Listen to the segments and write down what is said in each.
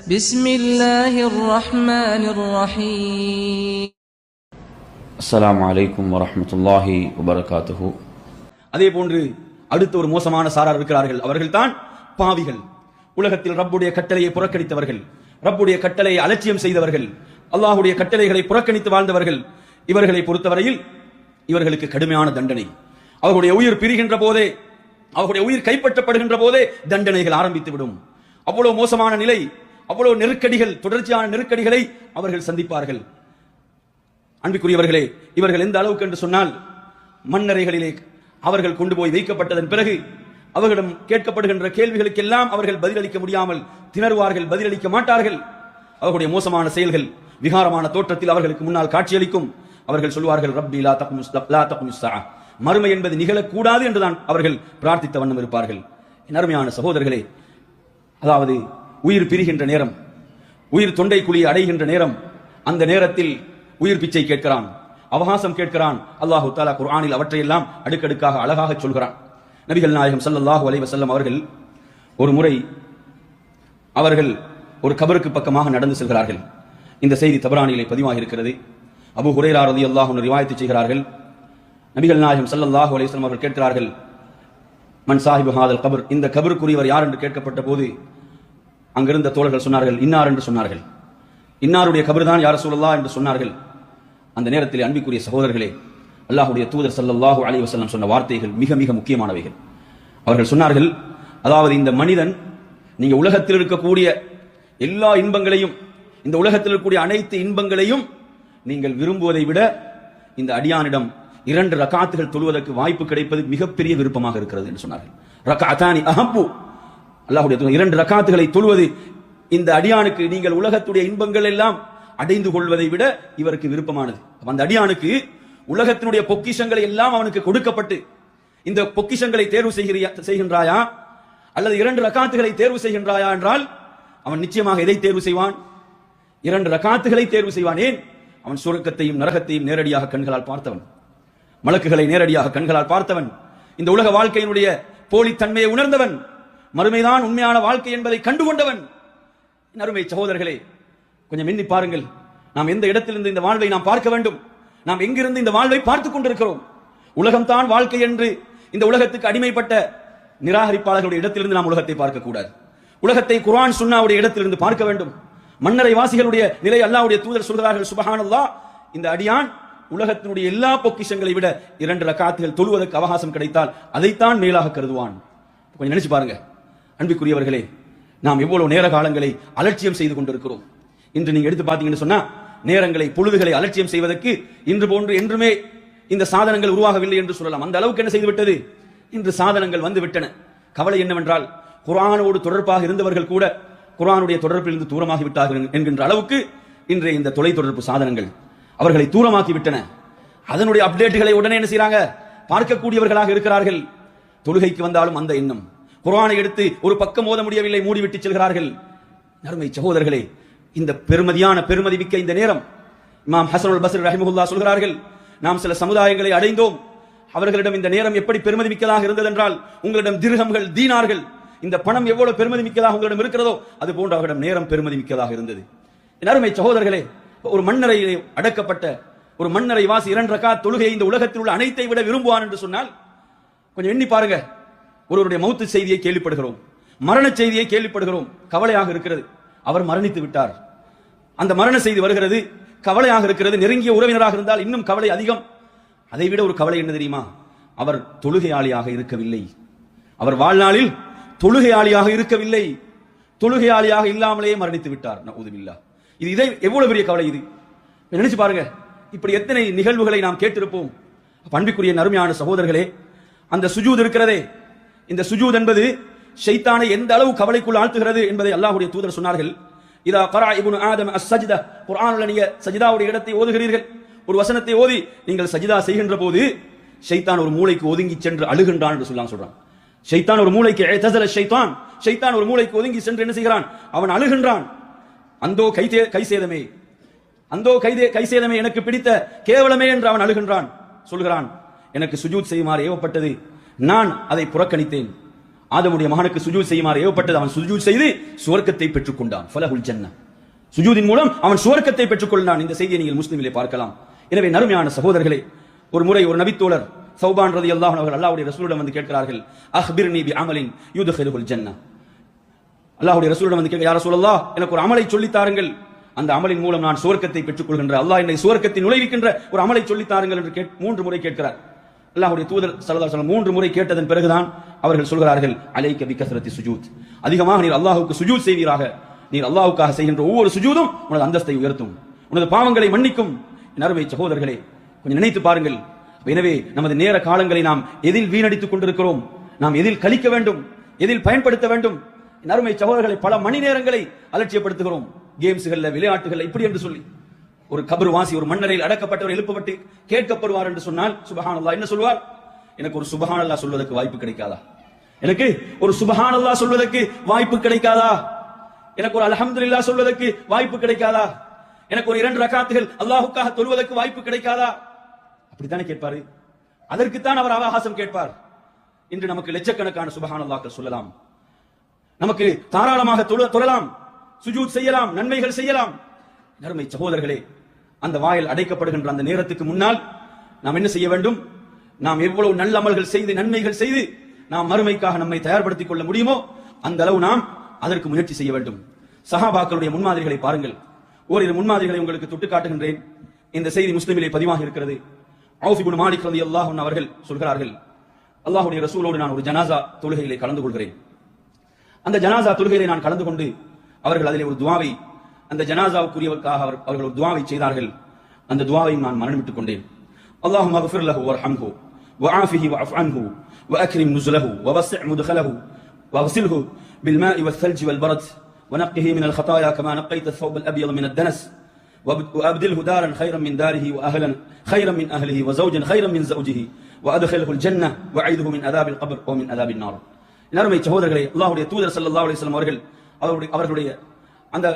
بسم الله الرحمن الرحيم அஸ்ஸலாமு அலைக்கும் வரஹ்மத்துல்லாஹி வபரகாத்துஹு அதே போன்று அடுத்த ஒரு மோசமான சாரார் இருக்கிறார்கள் அவர்கள்தான் பாவிகள் உலகத்தில் ரப்புடைய கட்டளையை புறக்கணித்தவர்கள் ரப்புடைய கட்டளையை அலட்சியம் செய்தவர்கள் அல்லாஹ்வுடைய கட்டளைகளை புறக்கணித்து வாழ்ந்தவர்கள் இவர்களை பொறுத்தவரையில் இவர்களுக்கு கடுமையான தண்டனை அவர்களுடைய உயிர் பிரிகின்ற போதே அவர்களுடைய உயிர் கைப்பற்றப்படுகின்ற போதே தண்டனைகள் ஆரம்பித்து விடும் அவ்வளவு மோசமான நிலை அவ்வளவு நெருக்கடிகள் தொடர்ச்சியான நெருக்கடிகளை அவர்கள் சந்திப்பார்கள். அன்புக்குரியவர்களே இவர்கள் எந்த அளவுக்கு என்று சொன்னால் மண்ணறைகளிலே அவர்கள் கொண்டு போய் வைக்கப்பட்டதன் பிறகு அவர்களிடம் கேட்கப்படுகின்ற கேள்விகளுக்கெல்லாம் அவர்கள் பதிலளிக்க முடியாமல் திணறுவார்கள் பதிலளிக்க மாட்டார்கள். அவர்களுடைய மோசமான செயல்கள் விகாரமான தோற்றத்தில் அவர்களுக்கு முன்னால் காட்சியளிக்கும். அவர்கள் சொல்வார்கள் ரப்பி லா தக்முஸ் மறுமை என்பது நிகழக்கூடாது என்றுதான் அவர்கள் பிரார்த்தித்த வண்ணம் இருப்பார்கள். அருமையான சகோதரர்களே அதாவது உயிர் பிரிகின்ற நேரம் உயிர் தொண்டை குழி அடைகின்ற நேரம் அந்த நேரத்தில் உயிர் பிச்சை கேட்கிறான் அவகாசம் கேட்கிறான். அல்லாஹு தாலா குர்ஆனில் அவற்றையெல்லாம் அடுக்கடுக்காக அழகாக சொல்கிறான். நபிகள் நாயகம் சல்லாஹூ அலைவசல்லம் அவர்கள் ஒரு முறை அவர்கள் ஒரு கபருக்கு பக்கமாக நடந்து செல்கிறார்கள். இந்த செய்தி தபரானிலே பதிவாக இருக்கிறது அபு ஹுரேரா ரதி அல்லாஹ் ரிவாயத்து செய்கிறார்கள். நபிகள் நாயகம் ஸல்லல்லாஹு அலைவசல்லம் அவர்கள் கேட்கிறார்கள் மன் சாஹிபு ஹாதல் கபர்? இந்த கபருக்குரியவர் யார் என்று கேட்கப்பட்ட போது அங்கிருந்த தோழர்கள் சொன்னார்கள் இன்னார் என்று சொன்னார்கள். இன்னாருடைய கபிர்தான் யார் சொல்லலா என்று சொன்னார்கள். அந்த நேரத்தில் அன்பிக்குரிய சகோதரர்களே அல்லாஹுடைய தூதர் ஸல்லல்லாஹு அலி வசல்லம் சொன்ன வார்த்தைகள் மிக மிக முக்கியமானவைகள். அவர்கள் சொன்னார்கள் அதாவது இந்த மனிதன் நீங்க உலகத்தில் இருக்கக்கூடிய எல்லா இன்பங்களையும் இந்த உலகத்தில் இருக்கக்கூடிய அனைத்து இன்பங்களையும் நீங்கள் விரும்புவதை விட இந்த அடியானிடம் இரண்டு ரக்காத்துகள் தொழுவதற்கு வாய்ப்பு கிடைப்பது மிகப்பெரிய விருப்பமாக இருக்கிறது என்று சொன்னார்கள். ரக்காத்தானி அஹப்பு அல்லாஹுடைய இரண்டு ரக்காத்துகளை தொழுவது. இந்த அடியானுக்கு நீங்கள் உலகத்துடைய இன்பங்கள் எல்லாம் அடைந்து கொள்வதை விட இவருக்கு விருப்பமானது. அந்த அடியானுக்கு உலகத்தினுடைய பொக்கிஷங்களை எல்லாம் அவனுக்கு கொடுக்கப்பட்டு இந்த பொக்கிஷங்களை தேர்வு செய்கிறியா செய்கின்றாயா? அல்லது இரண்டு ரக்காத்துகளை தேர்வு செய்கின்றாயா என்றால் அவன் நிச்சயமாக எதை தேர்வு செய்வான்? இரண்டு ரக்காத்துகளை தேர்வு செய்வான். ஏன்? அவன் சுரக்கத்தையும் நரகத்தையும் நேரடியாக கண்களால் பார்த்தவன். மலக்குகளை நேரடியாக கண்களால் பார்த்தவன். இந்த உலக வாழ்க்கையினுடைய போலித்தன்மையை உணர்ந்தவன். மறுமைதான் உண்மையான வாழ்க்கை என்பதை கண்டுகொண்டவன். அருமை சகோதரர்களே கொஞ்சம் எண்ணி பாருங்கள். நாம் எந்த இடத்திலிருந்து இந்த வாழ்வை நாம் பார்க்க வேண்டும்? நாம் எங்கிருந்து இந்த வாழ்வை பார்த்துக் கொண்டிருக்கிறோம்? உலகம்தான் வாழ்க்கை என்று இந்த உலகத்துக்கு அடிமைப்பட்ட நிராகரிப்பாளர்களுடைய இடத்திலிருந்து நாம் உலகத்தை பார்க்கக்கூடாது. உலகத்தை குரான் சுன்னாவுடைய இடத்திலிருந்து பார்க்க வேண்டும். மன்னரை வாசிகளுடைய நிலை அல்லாவுடைய தூதர் சொல்கிறார்கள் சுபஹானல்லாஹ் இந்த அடியான் உலகத்தினுடைய எல்லா பொக்கிஷங்களை விட இரண்டு ரக்காத்துகள் தொழுவதற்கு அவகாசம் கிடைத்தால் அதைத்தான் மேலாக கருதுவான். கொஞ்சம் நினைச்சு பாருங்க. அன்பிக்குரியவர்களே நாம் எவ்வளவு நேர காலங்களை அலட்சியம் செய்து கொண்டிருக்கிறோம். இன்று நீங்க எடுத்து பார்த்தீங்கன்னு சொன்னா நேரங்களை பொழுதுகளை அலட்சியம் செய்வதற்கு இன்று போன்று என்றுமே இந்த சாதனங்கள் உருவாகவில்லை என்று சொல்லலாம். அந்த அளவுக்கு என்ன செய்துவிட்டது? இன்று சாதனங்கள் வந்து விட்டன கவலை என்னவென்றால் குர்ஆனோடு தொடர்பாக இருந்தவர்கள் கூட குர்ஆனுடைய தொடர்பிலிருந்து தூரமாகி விட்டார்கள் என்கின்ற அளவுக்கு இன்றைய இந்த தொலை தொடர்பு சாதனங்கள் அவர்களை தூரமாக்கி விட்டன அதனுடைய அப்டேட்டுகளை உடனே என்ன செய்யறாங்க பார்க்கக்கூடியவர்களாக இருக்கிறார்கள். தொழுகைக்கு வந்தாலும் அந்த எண்ணம். குரானை எடுத்து ஒரு பக்கம் ஓத முடியவில்லை மூடிவிட்டு செல்கிறார்கள். நறுமை சகோதரர்களே இந்த பெருமதியான பெருமதி மிக்க இந்த நேரம் இமாம் ஹசனுல் பசர் ரஹிமுல்லா சொல்கிறார்கள் நாம் சில சமுதாயங்களை அடைந்தோம். அவர்களிடம் இந்த நேரம் எப்படி பெருமதி மிக்கதாக இருந்தது என்றால் உங்களிடம் திருகங்கள் தீனார்கள் இந்த பணம் எவ்வளவு பெருமதி மிக்கதாக உங்களிடம் இருக்கிறதோ அது போன்ற அவர்களிடம் நேரம் பெருமதி மிக்கதாக இருந்தது. என் அருமை சகோதரர்களே ஒரு மண்ணறையிலே அடக்கப்பட்ட ஒரு மண்ணறை வாசி இரண்டு கா தொழுகை இந்த உலகத்தில் உள்ள அனைத்தை விட விரும்புவான் என்று சொன்னால் கொஞ்சம் எண்ணி பாருங்க. ஒருவருடைய மௌத்து செய்தியை கேள்விப்படுகிறோம். மரண செய்தியை கேள்விப்படுகிறோம். கவலையாக இருக்கிறது. அவர் மரணித்து விட்டார். அந்த மரண செய்தி வருகிறது. கவலையாக இருக்கிறது. நெருங்கிய உறவினராக இருந்தால் இன்னும் கவலை அதிகம். அதை விட ஒரு கவலை என்ன தெரியுமா? அவர் தொழுகையாளியாக இருக்கவில்லை. அவர் வாழ்நாளில் தொழுகையாளியாக இருக்கவில்லை. தொழுகையாளியாக இல்லாமலேயே மரணித்து விட்டார். உதவில்லா இது இதை எவ்வளவு பெரிய கவலை இது? நினைச்சு பாருங்க. இப்படி எத்தனை நிகழ்வுகளை நாம் கேட்டிருப்போம். பண்பிக்குரிய நறுமையான சகோதரர்களே அந்த சுஜூத் இருக்கிறதே. இந்த சுஜூத் என்பது ஷைத்தானை எந்த அளவு கவலைக்குள் ஆழ்த்துகிறது என்பதை அல்லாஹுடைய தூதர் சொன்னார்கள். இதா கரா இபுன் ஆதம் அஸ் சஜிதா குரானுள்ள நீங்க சஜிதாவுடைய இடத்தை ஓதுகிறீர்கள். ஒரு வசனத்தை ஓதி நீங்கள் சஜிதா செய்கின்ற போது ஷைத்தான் ஒரு மூளைக்கு ஒதுங்கி சென்று அழுகின்றான் என்று சொல்லலாம் சொல்றான். ஷைத்தான் ஒரு மூளைக்கு தசல ஷைத்தான். ஷைத்தான் ஒரு மூளைக்கு ஒதுங்கி சென்று என்ன செய்கிறான்? அவன் அழுகின்றான். அந்தோ கை கை சேதமே. அந்தோ கைதே கை சேதமே எனக்கு பிடித்த கேவலமே என்று அவன் அழுகின்றான். சொல்கிறான் எனக்கு சுஜூத் செய்யுமாறு ஏவப்பட்டது. நான் அதை புறக்கணித்தேன். ஆதமுடைய மகனுக்கு சுஜூத் செய்யுமாறு ஏவப்பட்டது அவன் சுஜூத் செய்து சுவர்க்கத்தை பெற்றுக் கொண்டான் ஃபலஹுல் ஜன்னா சுஜூதின் மூலம் அவன் சுவர்க்கத்தை பெற்றுக் கொண்டான் இந்த செய்தியை நீங்கள் முஸ்லிமிலே பார்க்கலாம். எனவே நறுமையான சகோதரர்களே ஒரு முறை ஒரு நபித்தோழர் சௌபான் ரதி அல்லாஹ் அவர்கள் அல்லாவுடைய ரசூலிடம் வந்து கேட்கிறார்கள் அஹ்பிர் நீபி அமலின் யுத்ஹிலுல் ஜன்னா அல்லாஹுடைய ரசூலிடம் வந்து கேட்க யார சொல்லலா எனக்கு ஒரு அமலை சொல்லித் தாருங்கள். அந்த அமலின் மூலம் நான் சுவர்க்கத்தை பெற்றுக் கொள்கின்ற அல்லாஹ் என்னை சுவர்க்கத்தில் நுழைவிக்கின்ற ஒரு அமலை சொல்லித்தாருங்கள் என்று மூன்று முறை கேட்கிறார். அல்லாஹுடைய தூதர் சல்லா சொல்லம் மூன்று முறை கேட்டதன் பிறகுதான் அவர்கள் சொல்கிறார்கள் அலைக்க பிகஸ்ரத்தி சுஜூத். அதிகமாக நீர் அல்லாஹுக்கு சுஜூத் செய்வீராக. நீர் அல்லாஹுக்காக செய்கின்ற ஒவ்வொரு சுஜூதும் உனது அந்தஸ்தை உயர்த்தும் உனது பாவங்களை மன்னிக்கும். என் அருமை சகோதரர்களே கொஞ்சம் நினைத்து பாருங்கள். எனவே நமது நேர காலங்களை நாம் எதில் வீணடித்துக் கொண்டிருக்கிறோம்? நாம் எதில் கழிக்க வேண்டும்? எதில் பயன்படுத்த வேண்டும்? என் அருமை சகோதரர்களை பல மணி நேரங்களை அலட்சியப்படுத்துகிறோம். கேம்ஸுகளில் விளையாட்டுகளில் இப்படி என்று சொல்லி. ஒரு கபர் வாசி ஒரு மன்னரையில் அடக்கப்பட்டவர் எழுப்பப்பட்டு கேட்கப்படுவார் என்று சொன்னால் சுபஹானல்லாஹ் என்ன சொல்வார்? எனக்கு ஒரு சுபஹானல்லாஹ் சொல்வதற்கு வாய்ப்பு கிடைக்காதா? எனக்கு ஒரு சுபஹானல்லாஹ் சொல்வதற்கு வாய்ப்பு கிடைக்காதா? எனக்கு ஒரு அல்ஹம்துலில்லாஹ் சொல்வதற்கு வாய்ப்பு கிடைக்காதா? எனக்கு ஒரு இரண்டு ரகாத்துகள் அல்லாஹுக்காக தொழுவதற்கு வாய்ப்பு கிடைக்காதா? அப்படித்தானே கேட்பாரு? அதற்குத்தான் அவர் அவகாசம் கேட்பார். இன்று நமக்கு லட்சக்கணக்கான சுபஹானல்லாஹ்கள் சொல்லலாம். நமக்கு தாராளமாக தொழலாம். சுஜூத் செய்யலாம். நன்மைகள் செய்யலாம். நறுமை சகோதரர்களே அந்த வாயில் அடைக்கப்படுகின்ற அந்த நேரத்துக்கு முன்னால் நாம் என்ன செய்ய வேண்டும்? நாம் எவ்வளவு நல்ல அமல்கள் செய்து நன்மைகள் செய்து நாம் மறுமைக்காக நம்மை தயார்படுத்திக் கொள்ள முடியுமோ அந்த அளவு நாம் அதற்கு முயற்சி செய்ய வேண்டும். சஹாபாக்களுடைய முன்மாதிரிகளை பாருங்கள். ஓரிரு முன்மாதிரிகளை உங்களுக்கு தொட்டு காட்டுகின்றேன். இந்த செய்தி முஸ்லிமிலே பதிவாக இருக்கிறது. அவுஃப் மாலிக் ரதி அன்ஹு அவர்கள் சொல்கிறார்கள் அல்லாஹுடைய ரசூலோடு நான் ஒரு ஜனாசா தொழுகையிலே கலந்து கொள்கிறேன். அந்த ஜனாசா தொழுகையிலே நான் கலந்து கொண்டு அவர்கள் அதிலே ஒரு துவாவை அந்த ஜனாசாவுக்குரியவருக்காக அவர் அவர்கள் ஒரு துவாவை செய்தார்கள் அந்த துவாவை நான் மரணிட்டுக் கொண்டேன் அல்லாஹும் மகஃபிர் லஹு வர்ஹம்ஹு وعافه واعف عنه واكرم نزله ووسع مدخله واغسله بالماء والثلج والبرد ونقه من الخطايا كما نقيت الثوب الابيض من الدنس وأب- وابدله دارا خيرا من داره واهلا خيرا من اهله وزوجا خيرا من زوجه وادخله الجنه واعيذه من عذاب القبر ومن عذاب النار நறுமை சகோதரர்களே அல்லாஹ்வுடைய தூதர் ஸல்லல்லாஹு அலைஹி வஸல்லம் அவர்கள் அவருடைய அவர்களுடைய அந்த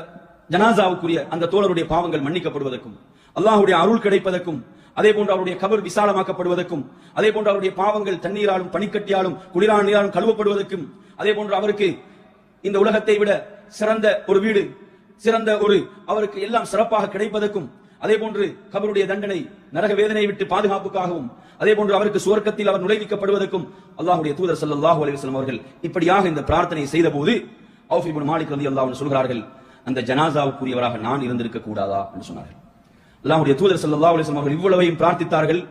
ஜனாசாவுக்குரிய அந்த தோழருடைய பாவங்கள் மன்னிக்கப்படுவதற்கும் அல்லாஹுடைய அருள் கிடைப்பதற்கும் அதே போன்று அவருடைய கபர் விசாலமாக்கப்படுவதற்கும் அதே போன்று அவருடைய பாவங்கள் தண்ணீராலும் பனிக்கட்டியாலும் குளிரான நீராலும் கழுவப்படுவதற்கும் அதே போன்று அவருக்கு இந்த உலகத்தை விட சிறந்த ஒரு வீடு சிறந்த ஒரு அவருக்கு எல்லாம் சிறப்பாக கிடைப்பதற்கும் அதே போன்று கபருடைய தண்டனை நரக வேதனை விட்டு பாதுகாப்புக்காகவும் அதே போன்று அவருக்கு சுவர்க்கத்தில் அவர் நுழைவிக்கப்படுவதற்கும் அல்லாஹுடைய தூதர் சல்லாஹூ அலைஹி அவர்கள் இப்படியாக இந்த பிரார்த்தனை செய்த போது அவுஃப் மாலிக் ரலியல்லாஹு அல்லாஹ் சொல்கிறார்கள் அந்த ஜனாசாவுக்குரியவராக நான் இருந்திருக்க கூடாதா என்று சொன்னார்கள். அல்லாவுடைய தூதர் ஸல்லல்லாஹு அலிஸ்லாம் அவர்கள் இவ்வளவையும் பிரார்த்தித்தார்கள்.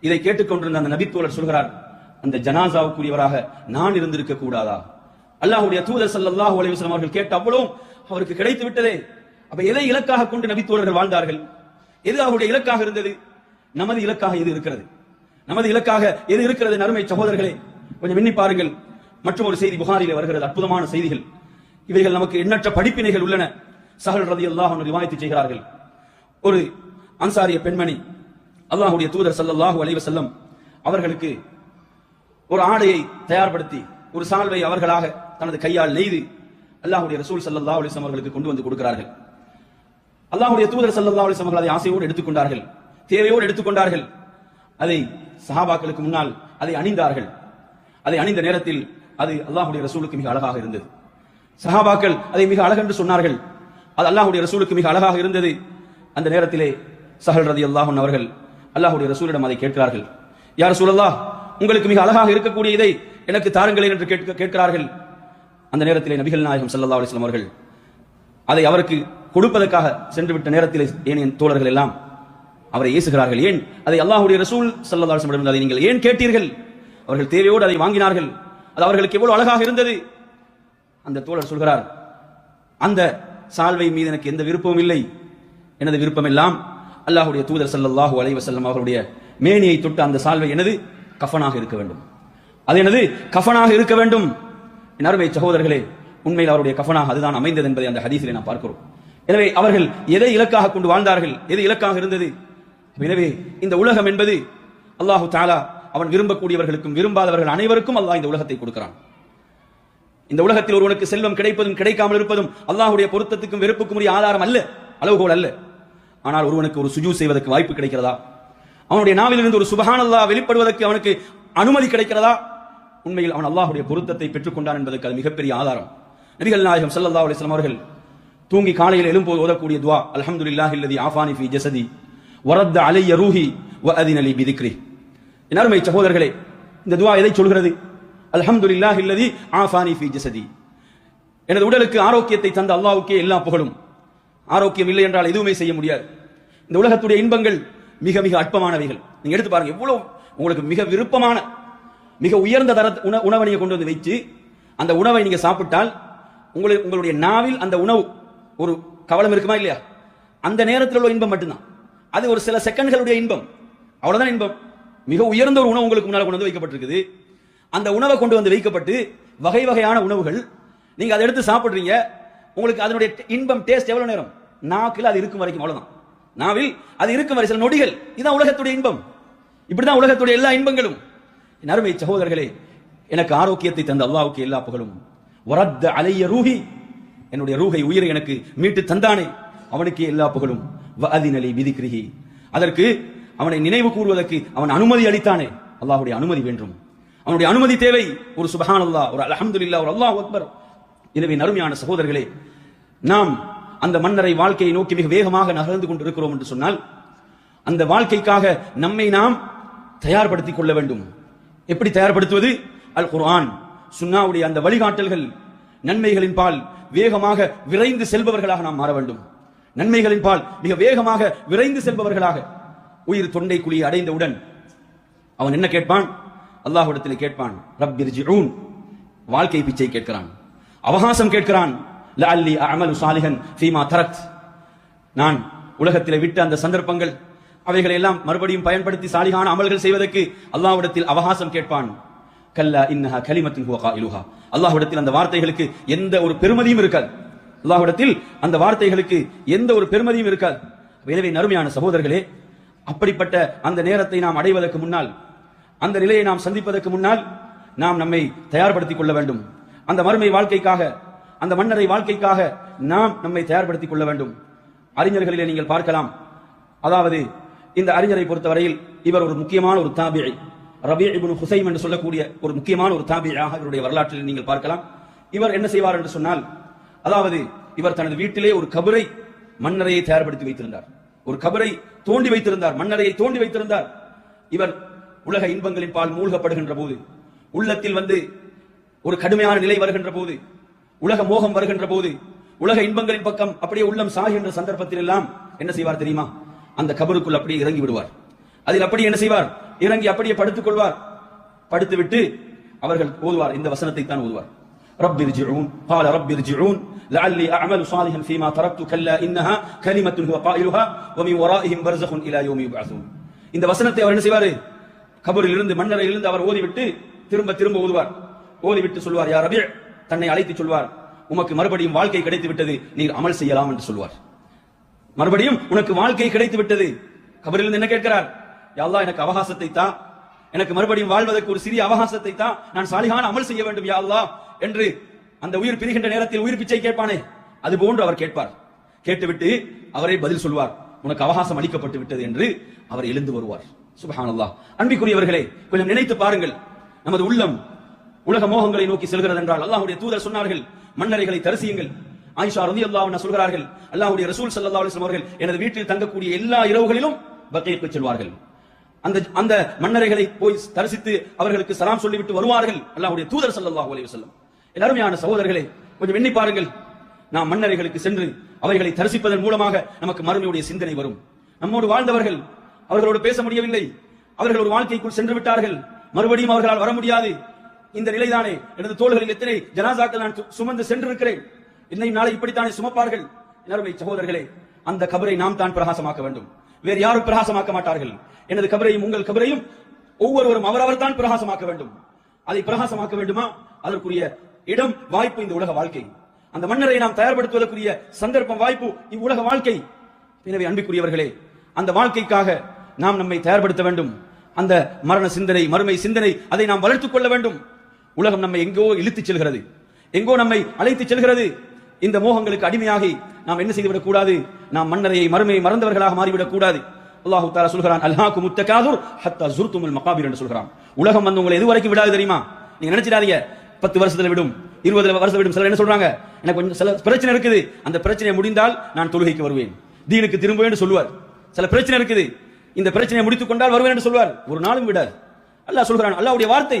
இதை கேட்டுக்கொண்டிருந்த அந்த நபித்தோழர் சொல்கிறார் அந்த ஜனாசாவுக்குரியவராக நான் இருந்திருக்க கூடாதா? அல்லாஹுடைய தூதர் ஸல்லல்லாஹு அலைஹி அவர்கள் கேட்ட அவ்வளவும் அவருக்கு கிடைத்து விட்டதே. அப்ப எதை இலக்காக கொண்டு நபித்தோழர்கள் வாழ்ந்தார்கள்? எது அவருடைய இலக்காக இருந்தது? நமது இலக்காக எது இருக்கிறது? நமது இலக்காக எது இருக்கிறது நறுமை சகோதரர்களே? கொஞ்சம் எண்ணி பாருங்கள். மற்றும் ஒரு செய்தி புகாரிலே வருகிறது அற்புதமான செய்திகள். இவைகள் நமக்கு எண்ணற்ற படிப்பினைகள் உள்ளன. சஹல் ரதி அல்லாஹ் ரிவாயத்து செய்கிறார்கள். ஒரு அன்சாரிய பெண்மணி அல்லாஹ்வுடைய தூதர் சல்லாஹூ அலைவ செல்லம் அவர்களுக்கு ஒரு ஆடையை தயார்படுத்தி ஒரு சால்வை அவர்களாக தனது கையால் நெய்து அல்லாஹுடைய ரசூல் ஸல்லல்லாஹு அலைஹி அவர்களுக்கு கொண்டு வந்து கொடுக்கிறார்கள். அல்லாஹுடைய தூதர் ஸல்லல்லாஹு அலைஹி அவர்கள் அதை ஆசையோடு எடுத்துக்கொண்டார்கள் தேவையோடு எடுத்துக்கொண்டார்கள் அதை சஹாபாக்களுக்கு முன்னால் அதை அணிந்தார்கள். அதை அணிந்த நேரத்தில் அது அல்லாஹ்வுடைய ரசூலுக்கு மிக அழகாக இருந்தது. சஹாபாக்கள் அதை மிக அழகென்று சொன்னார்கள். அது அல்லாஹுடைய ரசூலுக்கு மிக அழகாக இருந்தது. அந்த நேரத்திலே சஹல் ரதி அல்லாஹன் அவர்கள் அல்லாஹுடைய ரசூலிடம் அதை கேட்கிறார்கள். யார் சூழல்லா உங்களுக்கு மிக அழகாக இருக்கக்கூடிய இதை எனக்கு தாருங்களேன் என்று கேட்க கேட்கிறார்கள். அந்த நேரத்திலே நபிகள் நாயகம் சல்லா அலிஸ்லாம் அவர்கள் அதை அவருக்கு கொடுப்பதற்காக சென்று விட்ட நேரத்தில் ஏனைய தோழர்கள் எல்லாம் அவரை ஏசுகிறார்கள். ஏன்? அதை அல்லாஹுடைய ரசூல் சல்லா அலிஸ்லம் அதை நீங்கள் ஏன் கேட்டீர்கள்? அவர்கள் தேவையோடு அதை வாங்கினார்கள். அது அவர்களுக்கு எவ்வளவு அழகாக இருந்தது. அந்த தோழர் சொல்கிறார் அந்த சால்வை மீது எனக்கு எந்த விருப்பமும் இல்லை. எனது விருப்பம் எல்லாம் அல்லாஹுடைய தூதர் சல்லாஹூ அலைவசல்லம் வஸல்லம் அவர்களுடைய மேனியை தொட்ட அந்த சால்வை எனது கஃபனாக இருக்க வேண்டும். அது எனது கஃபனாக இருக்க வேண்டும். என் அருமை சகோதரர்களே உண்மையில் அவருடைய கஃபனாக அதுதான் அமைந்தது என்பதை அந்த ஹதீஸிலே நாம் பார்க்கிறோம். எனவே அவர்கள் எதை இலக்காக கொண்டு வாழ்ந்தார்கள் எது இலக்காக இருந்தது? எனவே இந்த உலகம் என்பது அல்லாஹு தாலா அவன் விரும்பக்கூடியவர்களுக்கும் விரும்பாதவர்கள் அனைவருக்கும் அல்லாஹ் இந்த உலகத்தை கொடுக்கிறான். இந்த உலகத்தில் ஒருவனுக்கு செல்வம் கிடைப்பதும் கிடைக்காமல் இருப்பதும் அல்லாஹ்வுடைய பொருத்தத்துக்கும் வெறுப்புக்கும் உரிய ஆதாரம் அல்ல அளவுகோல் அல்ல. ஆனால் ஒருவனுக்கு ஒரு சுஜூ செய்வதற்கு வாய்ப்பு கிடைக்கிறதா? அவனுடைய நாவிலிருந்து ஒரு சுபஹானல்லா வெளிப்படுவதற்கு அவனுக்கு அனுமதி கிடைக்கிறதா? உண்மையில் அவன் அல்லாஹ்வுடைய பொருத்தத்தை பெற்றுக்கொண்டான் என்பதற்கு அது மிகப்பெரிய ஆதாரம். நபிகள் நாயகம் சல்லா அலிஸ்லாம் அவர்கள் தூங்கி காலையில் எழும்போது ஓதக்கூடிய துவா அலமது அல்லதி ஆஃபானி ஃபி ஜசதி வரத்த அலைய ரூஹி வ அதின் அலி பிதிக்ரி எல்லாருமே சகோதரர்களே இந்த துவா எதை சொல்கிறது? அல்ஹம்துலில்லாஹி அல்லதி ஆஃபானி ஃபீ ஜசதி. எனது உடலுக்கு ஆரோக்கியத்தை தந்த அல்லாவுக்கே எல்லா புகழும். ஆரோக்கியம் இல்லை என்றால் எதுவுமே செய்ய முடியாது. இந்த உலகத்துடைய இன்பங்கள் மிக மிக அற்பமானவைகள். நீங்க எடுத்து பாருங்க எவ்வளவு உங்களுக்கு மிக விருப்பமான மிக உயர்ந்த தர உணவை நீங்க கொண்டு வந்து வச்சு அந்த உணவை நீங்க சாப்பிட்டால் உங்களுக்கு உங்களுடைய நாவில் அந்த உணவு ஒரு கவலம் இருக்குமா இல்லையா? அந்த நேரத்தில் உள்ள இன்பம் மட்டும்தான். அது ஒரு சில செகண்ட்களுடைய இன்பம். அவ்வளவுதான் இன்பம். மிக உயர்ந்த ஒரு உணவு உங்களுக்கு முன்னால் கொண்டு வந்து வைக்கப்பட்டிருக்குது. அந்த உணவை கொண்டு வந்து வைக்கப்பட்டு வகை வகையான உணவுகள். நீங்க அதை எடுத்து சாப்பிடுறீங்க. உங்களுக்கு அதனுடைய இன்பம் டேஸ்ட் எவ்வளவு நேரம்? நாக்கில் அது இருக்கும் வரைக்கும் அவ்வளவுதான். நாவில் அது இருக்கும் வரை சில நொடிகள். இதுதான் உலகத்துடைய இன்பம். இப்படிதான் உலகத்துடைய எல்லா இன்பங்களும். என் அருமை சகோதரர்களே எனக்கு ஆரோக்கியத்தை தந்த அல்லாவுக்கு எல்லா புகழும். வரத்த அலைய ரூஹி. என்னுடைய ரூகை உயிரை எனக்கு மீட்டு தந்தானே. அவனுக்கு எல்லா புகழும். வஅதினலி விதிக்ரிஹி அதற்கு அவனை நினைவு கூறுவதற்கு அவன் அனுமதி அளித்தானே. அல்லாஹுடைய அனுமதி வேண்டும். அவனுடைய அனுமதி தேவை. ஒரு சுபஹானல்லாஹ் ஒரு அல்ஹம்துலில்லாஹ் ஒரு அல்லாஹ் அக்பர். எனவே நறுமையான சகோதரர்களே நாம் அந்த மன்னரை வாழ்க்கையை நோக்கி மிக வேகமாக நகர்ந்து கொண்டிருக்கிறோம் என்று சொன்னால் அந்த வாழ்க்கைக்காக நம்மை நாம் தயார்படுத்திக் கொள்ள வேண்டும். எப்படி தயார்படுத்துவது? அல் குர்ஆன் சுன்னாவுடைய அந்த வழிகாட்டல்கள் நன்மைகளின் பால் வேகமாக விரைந்து செல்பவர்களாக நாம் மாற வேண்டும். நன்மைகளின் பால் மிக வேகமாக விரைந்து செல்பவர்களாக உயிர் தொண்டை குழி அடைந்தவுடன் அவன் என்ன கேட்பான்? அல்லாஹ்விடத்தில் கேட்பான் ரப் ஊன் வாழ்க்கை பிச்சை கேட்கிறான். அவகாசம் கேட்கிறான் லஅல்லி அமலு சாலிஹன் ஃபீமா தரக்த் நான் உலகத்தில் விட்ட அந்த சந்தர்ப்பங்கள் அவைகளை எல்லாம் மறுபடியும் பயன்படுத்தி சாலிகான அமல்கள் செய்வதற்கு அல்லாஹ்விடத்தில் அவகாசம் கேட்பான். கல்லா இன்னஹா கலிமத்தின் ஹுவகா இலுஹா அல்லாஹ்விடத்தில் அந்த வார்த்தைகளுக்கு எந்த ஒரு பெருமதியும் இருக்காது. அல்லாஹ்விடத்தில் அந்த வார்த்தைகளுக்கு எந்த ஒரு பெருமதியும் இருக்காது. எனவே நறுமையான சகோதரர்களே அப்படிப்பட்ட அந்த நேரத்தை நாம் அடைவதற்கு முன்னால் அந்த நிலையை நாம் சந்திப்பதற்கு முன்னால் நாம் நம்மை தயார்படுத்திக் கொள்ள வேண்டும். அந்த மறுமை வாழ்க்கைக்காக அந்த மன்னரை வாழ்க்கைக்காக நாம் நம்மை தயார்படுத்திக் கொள்ள வேண்டும். அறிஞர்களிலே நீங்கள் பார்க்கலாம். அதாவது இந்த அறிஞரை பொறுத்தவரையில் இவர் ஒரு முக்கியமான ஒரு தாபியை ரபி இபுன் ஹுசைம் என்று சொல்லக்கூடிய ஒரு முக்கியமான ஒரு தாபியாக இவருடைய வரலாற்றில் நீங்கள் பார்க்கலாம். இவர் என்ன செய்வார் என்று சொன்னால் அதாவது இவர் தனது வீட்டிலே ஒரு கபரை மன்னரையை தயார்படுத்தி வைத்திருந்தார். ஒரு கபரை தோண்டி வைத்திருந்தார் மன்னரையை தோண்டி வைத்திருந்தார். இவர் உலக இன்பங்களின் பால் மூழ்கப்படுகின்ற போது உள்ளத்தில் வந்து ஒரு கடுமையான நிலை வருகின்ற போது உலக மோகம் வருகின்ற போது உலக இன்பங்களின் பக்கம் அப்படியே உள்ளம் சாகின்ற சந்தர்ப்பத்தில் எல்லாம் என்ன செய்வார் தெரியுமா அந்த கபருக்குள் அப்படியே இறங்கி விடுவார் அதில் அப்படியே என்ன செய்வார் இறங்கி அப்படியே படுத்துக் கொள்வார் படுத்துவிட்டு அவர்கள் ஓதுவார் இந்த வசனத்தை தான் ஓதுவார் رب ارجعون قال رب ارجعون لعلي اعمل صالحا فيما تركت كلا انها كلمه هو قائلها ومن ورائهم برزخ الى يوم يبعثون இந்த வசனத்தை அவர் என்ன செய்வாரு கபரில் இருந்து மன்னரையில் இருந்து அவர் ஓதிவிட்டு திரும்ப திரும்ப ஓதுவார். ஓதிவிட்டு சொல்வார் யார் ரபி தன்னை அழைத்து சொல்வார். உமக்கு மறுபடியும் வாழ்க்கை கிடைத்து விட்டது நீர் அமல் செய்யலாம் என்று சொல்வார். மறுபடியும் உனக்கு வாழ்க்கை கிடைத்து விட்டது. கபரிலிருந்து என்ன கேட்கிறார்? யா எனக்கு அவகாசத்தை தான் எனக்கு மறுபடியும் வாழ்வதற்கு ஒரு சிறிய அவகாசத்தை தான் நான் சாலிகான அமல் செய்ய வேண்டும் யாழ்லா என்று அந்த உயிர் பிரிகின்ற நேரத்தில் உயிர் பிச்சை கேட்பானே? அது போன்று அவர் கேட்பார். கேட்டுவிட்டு அவரே பதில் சொல்வார். உனக்கு அவகாசம் அளிக்கப்பட்டு விட்டது என்று அவர் எழுந்து வருவார். சுபஹானல்லாஹ். அன்பிக்குரியவர்களே கொஞ்சம் நினைத்து பாருங்கள். நமது உள்ளம் உலக மோகங்களை நோக்கி செல்கிறது என்றால் அல்லாஹுடைய தூதர் சொன்னார்கள் மன்னரைகளை தரிசியுங்கள். ஆயிஷா ரதி அன்ஹா சொல்கிறார்கள் அல்லாஹுடைய ரசூல் சல்லா அலிஸ்லாம் அவர்கள் எனது வீட்டில் தங்கக்கூடிய எல்லா இரவுகளிலும் பக்கீருக்கு செல்வார்கள். அந்த அந்த மன்னரைகளை போய் தரிசித்து அவர்களுக்கு சலாம் சொல்லிவிட்டு வருவார்கள் அல்லாஹுடைய தூதர் ஸல்லல்லாஹு அலி வசல்லம் எல்லாருமையான சகோதரர்களை கொஞ்சம் எண்ணி பாருங்கள். நாம் மன்னரைகளுக்கு சென்று அவைகளை தரிசிப்பதன் மூலமாக நமக்கு மறுமையுடைய சிந்தனை வரும். நம்மோடு வாழ்ந்தவர்கள் அவர்களோடு பேச முடியவில்லை. அவர்கள் ஒரு வாழ்க்கைக்குள் சென்று விட்டார்கள் மறுபடியும் அவர்களால் வர முடியாது. இந்த நிலைதானே. எனது தோள்களில் எத்தனை ஜனாசாக்கள் நான் சுமந்து சென்றிருக்கிறேன். என்னையும் நாளை இப்படித்தானே சுமப்பார்கள். என் சகோதரர்களே அந்த கபரை நாம் தான் பிரகாசமாக்க வேண்டும். வேறு யாரும் பிரகாசமாக்க மாட்டார்கள். எனது கபரையும் உங்கள் கபரையும் ஒவ்வொருவரும் அவரவர் தான் பிரகாசமாக்க வேண்டும். அதை பிரகாசமாக்க வேண்டுமா? அதற்குரிய இடம் வாய்ப்பு இந்த உலக வாழ்க்கை. அந்த மன்னரை நாம் தயார்படுத்துவதற்குரிய சந்தர்ப்பம் வாய்ப்பு இவ்வுலக வாழ்க்கை. எனவே அன்பிற்குரியவர்களே அந்த வாழ்க்கைக்காக நாம் நம்மை தயார்படுத்த வேண்டும். அந்த மரண சிந்தனை மறுமை சிந்தனை அதை நாம் வளர்த்துக் கொள்ள வேண்டும். உலகம் நம்மை எங்கோ இழுத்துச் செல்கிறது. எங்கோ நம்மை அழைத்துச் செல்கிறது. இந்த மோகங்களுக்கு அடிமையாகி நாம் என்ன செய்துவிடக் கூடாது? நாம் மன்னரையை மறுமையை மறந்தவர்களாக மாறிவிடக் கூடாது. அல்லாஹு தாலா சொல்கிறான் அல்ஹாக்கு முத்தகாதுர் ஹத்தா ஜுர்துமுல் மகாபீர் என்று சொல்கிறான். உலகம் வந்து உங்களை எது வரைக்கும் விடாது தெரியுமா? நீங்க நினைச்சிடாதீங்க. பத்து வருஷத்துல விடும் இருபது வருஷம் விடும் சிலர் என்ன சொல்றாங்க? எனக்கு கொஞ்சம் சில பிரச்சனை இருக்குது. அந்த பிரச்சனை முடிந்தால் நான் தொழுகைக்கு வருவேன். தீனுக்கு திரும்புவேன் சொல்லுவார். சில பிரச்சனை இருக்குது. இந்த பிரச்சனையை முடித்துக் கொண்டால் வருவேன் என்று சொல்வார். ஒரு நாளும் விடாது. அல்லாஹ் சொல்கிறான் அல்லாவுடைய வார்த்தை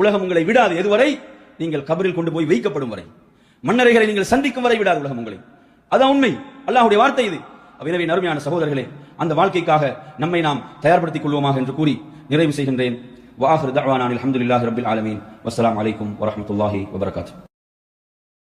உலகம் உங்களை விடாது. எதுவரை? நீங்கள் கபரில் கொண்டு போய் வைக்கப்படும் வரை. மன்னரைகளை நீங்கள் சந்திக்கும் வரை விடாது உலகம் உங்களை. அதான் உண்மை. அல்லாஹுடைய வார்த்தை இது. எனவே நறுமையான சகோதரர்களே அந்த வாழ்க்கைக்காக நம்மை நாம் தயார்படுத்திக் கொள்வோமாக என்று கூறி நிறைவு செய்கின்றேன். வாஹர் தவானான் அல்ஹம்துலில்லாஹி ரபில் ஆலமீன். வசலாம் அலைக்கும் வரமத்துல்லாஹி வபரகாத்துஹு